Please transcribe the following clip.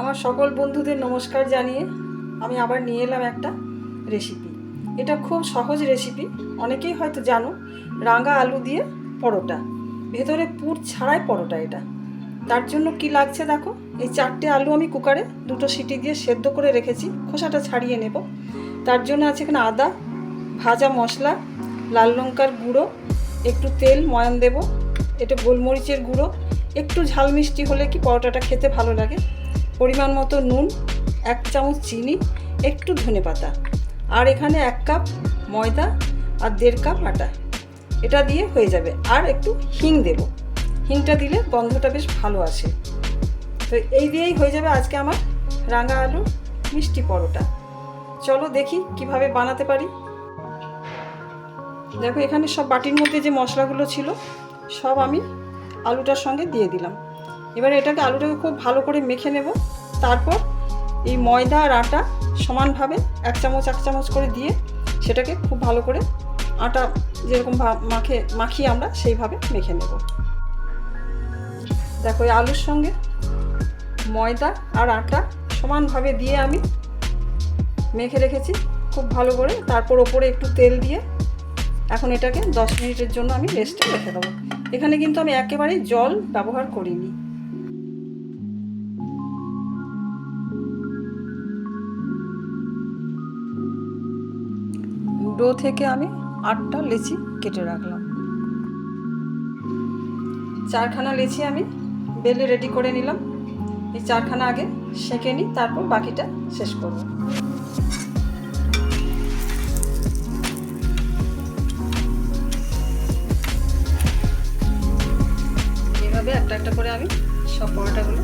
আমার সকল বন্ধুদের নমস্কার জানিয়ে আমি আবার নিয়ে এলাম একটা রেসিপি এটা খুব সহজ রেসিপি অনেকেই হয়তো জানো, রাঙা আলু দিয়ে পরোটা। ভেতরে পুর ছাড়াই পরোটা এটা। তার জন্য কি লাগছে দেখো? এই চারটে আলু আমি কুকারে দুটো সিটি দিয়ে সেদ্ধ করে রেখেছি, খোসাটা ছাড়িয়ে নেব। তার জন্য আছে এখানে আদা, ভাজা মশলা, লাল লঙ্কার গুঁড়ো, একটু তেল ময়ান দেব এটা গোলমরিচের গুঁড়ো, একটু ঝাল মিষ্টি হলে কি পরোটাটা খেতে ভালো লাগে? পরিমাণ মতো নুন, এক চামচ চিনি, একটু ধনে পাতা। আর এখানে এক কাপ ময়দা আর দেড় কাপ আটা। এটা দিয়ে হয়ে যাবে। আর একটু হিং দেব। হিংটা দিলে গন্ধটা বেশ ভালো আসে। তো এই দিয়েই হয়ে যাবে আজকে আমার রাঙা আলু মিষ্টি পরোটা। চলো দেখি কীভাবে বানাতে পারি। দেখো এখানে সব বাটির মধ্যে যে মশলাগুলো ছিল, সব আমি আলুটার সঙ্গে দিয়ে দিলাম। এবারে এটাকে আলুটাকে খুব ভালো করে মেখে নেব। তারপর এই ময়দা আর আটা সমানভাবে এক চামচ এক চামচ করে দিয়ে সেটাকে খুব ভালো করে আটা যেরকম মাখে মাখি আমরা সেইভাবে মেখে নেব। দেখো, এই আলুর সঙ্গে ময়দা আর আটা সমানভাবে দিয়ে আমি মেখে রেখেছি খুব ভালো করে। তারপর ওপরে একটু তেল দিয়ে এখন এটাকে দশ মিনিটের জন্য আমি রেস্টে রেখে দেবো। এখানে কিন্তু আমি একেবারেই জল ব্যবহার করিনি। ডো থেকে আমি আটটা লেচি কেটে রাখলাম। চারখানা লেচি আমি বেলে রেডি করে নিলাম। এই চারখানা আগে সেঁকে নিই, তারপর বাকিটা শেষ করব। এভাবে একটা একটা করে আমি সব পরোটাগুলো